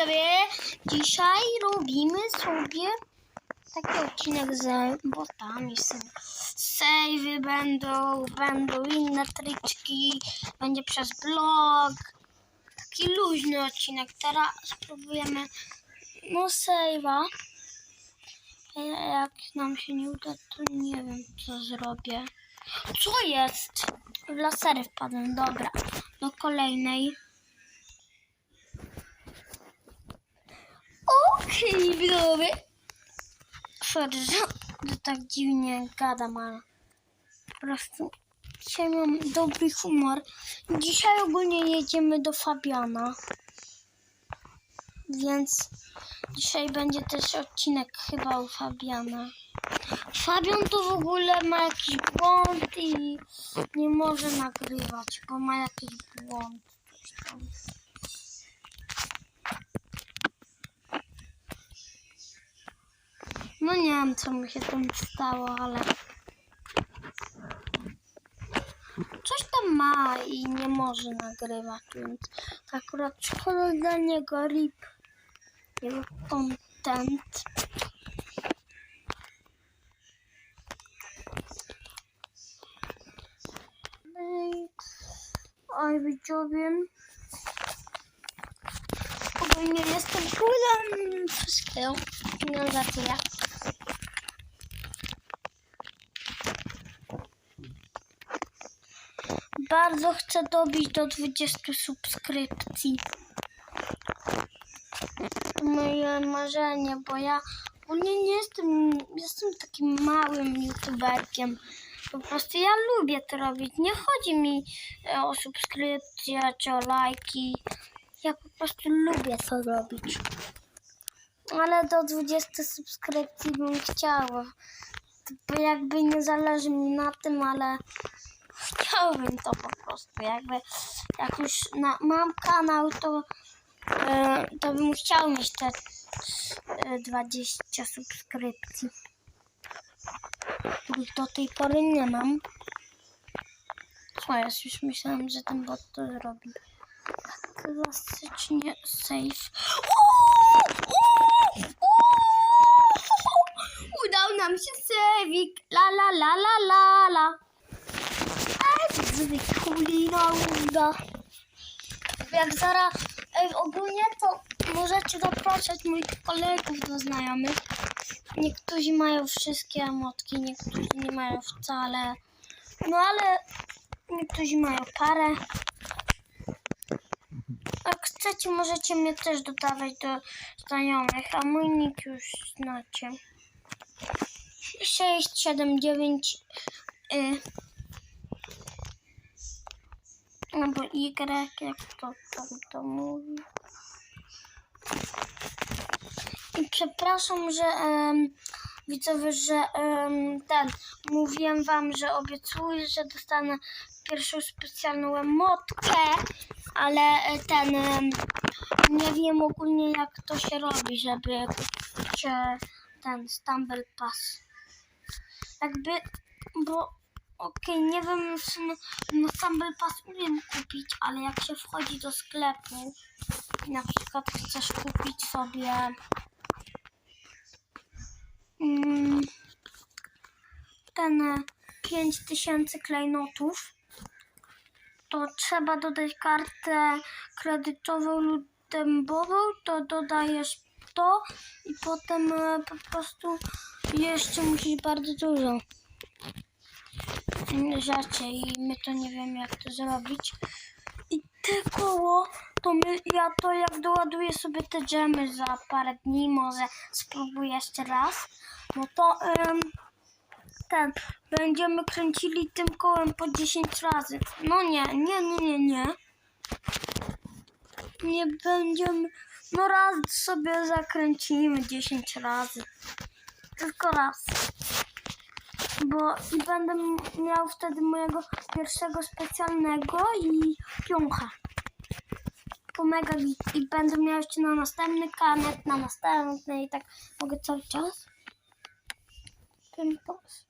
widzowie, dzisiaj robimy sobie taki odcinek z botami. Savey będą, będą inne tryczki, będzie przez blog. Taki luźny odcinek. Teraz spróbujemy no save'a. A Jak nam się nie uda, to nie wiem co zrobię. Co jest? W lasery wpadłem, dobra. Do kolejnej. Okej, widzowie. Sorry, że tak dziwnie gadam, ale po prostu dzisiaj mam dobry humor. Dzisiaj ogólnie jedziemy do Fabiana. Więc dzisiaj będzie też odcinek chyba u Fabiana. Fabian to w ogóle ma jakiś błąd i nie może nagrywać, bo ma jakiś błąd. Coś tam. No nie wiem, co mu się tam stało, ale coś tam ma i nie może nagrywać, więc akurat szkoda dla niego rip jego content. Oj, widzowie. Ogólnie jestem królem wszystkiego. No za tyle. Bardzo chcę dobić do 20 subskrypcji. To moje marzenie, bo ja ogólnie nie jestem, jestem takim małym youtuberkiem. Po prostu ja lubię to robić. Nie chodzi mi e, o subskrypcje czy o lajki. Ja po prostu lubię to robić. Ale do 20 subskrypcji bym chciała. Bo jakby nie zależy mi na tym, ale chciałbym to po prostu. Jakby jak już na, mam kanał, to, e, to bym chciał mieć te e, 20 subskrypcji. Których do tej pory nie mam. Jest? Już myślałam, że ten bot to zrobi. Klasycznie safe. Udał nam się sewik. La la la la la la. Zwykłina uda. Jak zaraz ej, ogólnie to możecie zapraszać moich kolegów do znajomych. Niektórzy mają wszystkie emotki, niektórzy nie mają wcale. No ale niektórzy mają parę. Jak chcecie, możecie mnie też dodawać do znajomych, a mój nick już znacie. 679 y, albo Y, jak to, to, to mówi. I przepraszam, że em, widzowie, że em, ten, mówiłem wam, że obiecuję, że dostanę pierwszą specjalną emotkę, ale e, ten, em, nie wiem ogólnie jak to się robi, żeby kupić e, ten Stumble Pass. Jakby, bo okej, nie wiem, czy na, na Stumble Pass umiem kupić, ale jak się wchodzi do sklepu, na przykład chcesz kupić sobie mm, ten e, 5000 klejnotów, to trzeba dodać kartę kredytową lub dębową, to dodajesz to i potem e, po prostu jeszcze musisz bardzo dużo rzeczy i my to nie wiemy jak to zrobić. I te koło, to my, ja to jak doładuję sobie te dżemy za parę dni, może spróbuję jeszcze raz, no to em, ten, będziemy kręcili tym kołem po 10 razy. No nie, nie, nie, nie, nie. Nie będziemy, no raz sobie zakręcimy 10 razy. Tylko raz. Bo i będę miał wtedy mojego pierwszego specjalnego i piącha. Po mega. I będę miał jeszcze na następny kanet, na następny i tak mogę cały czas. Pas.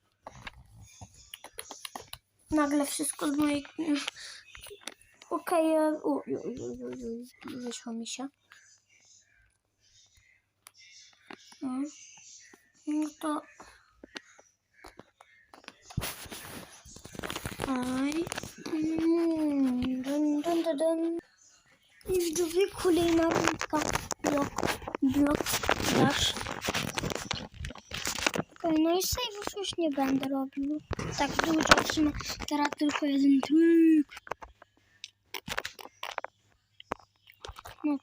Nagle wszystko z mojej... Okej, okay, wyszło mi się. No, no to... Aj. Mm, dun, dun, dun, dun. I widzowie kolejna rundka. Blok, blok, dash. Okej, no i save'ów już nie będę robił. Tak dużo trzyma. Teraz tylko jeden trik. No,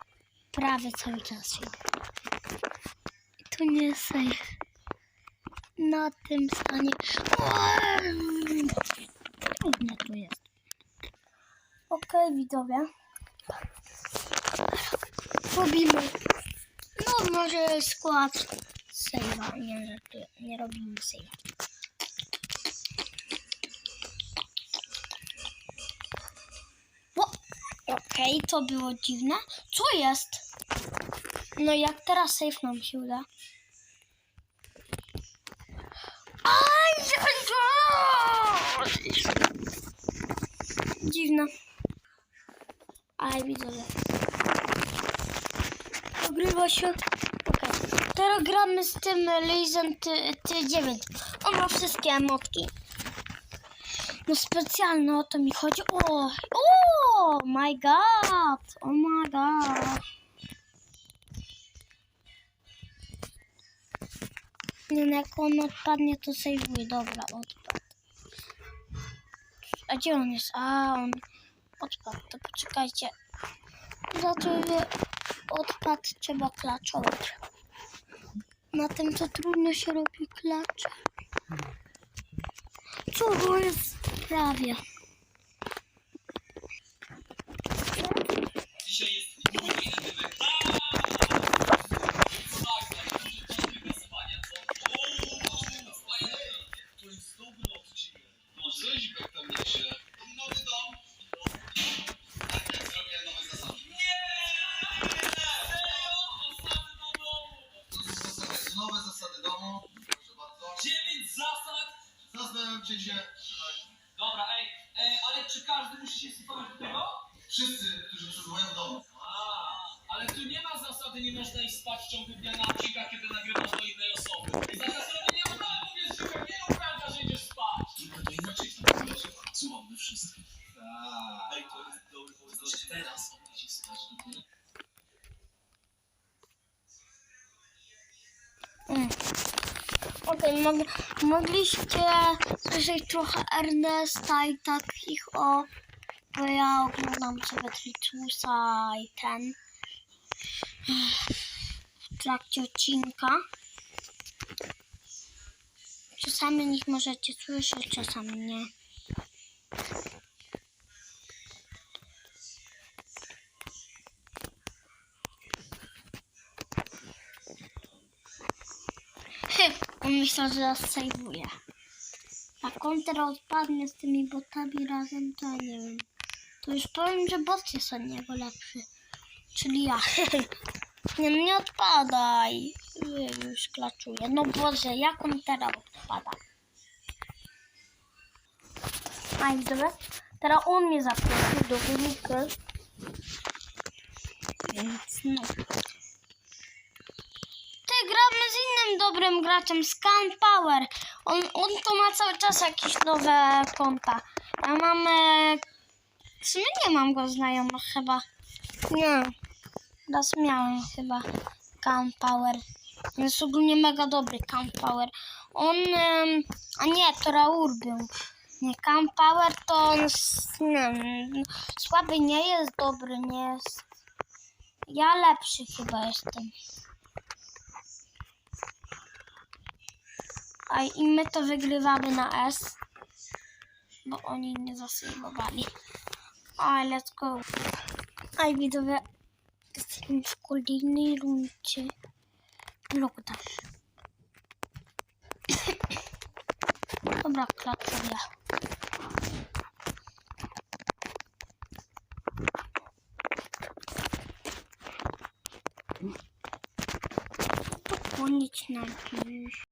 prawie cały czas to nie jest. Na tym stanie. Trudne to jest. Okej, widzowie. Robimy. No, może skład save'a. Nie, żartuję. Nie robimy save'a. Okej, to było dziwne. Co jest? No jak teraz save nam się uda? Dziwne. Aj, widzowie. Ogrywa się. Okej. Teraz gramy z tym Lezen T9. On ma wszystkie emotki. No specjalne o to mi chodzi. O, o my god. Oh my god. Nie, no jak on odpadnie, to sejwuj. Dobra, odpadł. A gdzie on jest? A, on odpadł. To poczekajcie. Za to, że odpadł, trzeba klaczować. Na tym to trudno się robi klacze. Co to jest prawie? Wszyscy, którzy przebywają w domu. A, ale tu nie ma zasady, nie można iść spać w ciągu dnia na odcinkach, kiedy nagrywasz do innej osoby. Zakaz robienia obradu, wiesz, że nie uprawia, że idziesz spać. Tylko to inaczej to. Słuchamy wszystkich. Tak. Ej, to jest dobry pomysł. Że teraz on idzie spać dopiero. Mm. Okej, mog mogliście słyszeć trochę Ernesta i takich o... Bo ja oglądam sobie Tricusa i ten w trakcie odcinka. Czasami ich możecie słyszeć, czasami nie. On myślał, że nas sejwuje. Jak on teraz odpadnie z tymi botami razem, to nie wiem. To już powiem, że bot jest od niego lepszy. Czyli ja. nie, nie odpadaj. Już klaczuję. No Boże, jak on teraz odpada? A i dobra. Teraz on mnie zaprosił do grupy. Więc no. Ty gramy z innym dobrym graczem, Scan Power. On, on to ma cały czas jakieś nowe konta. Ja mam. W sumie nie mam go znajomych chyba. Nie. Raz miałem chyba Camp Power. Jest ogólnie mega dobry Camp Power. On. em, a nie, to Raur był. Nie, Camp Power to on. Nie, słaby nie jest, dobry nie jest. Ja lepszy chyba jestem. A i my to wygrywamy na S. Bo oni nie zasejmowali. Aj, let's go. Aj, widzowie. Jesteśmy w kolejnej rundzie. Lockdown. Dobra, klaczuję. Ponić najpierw.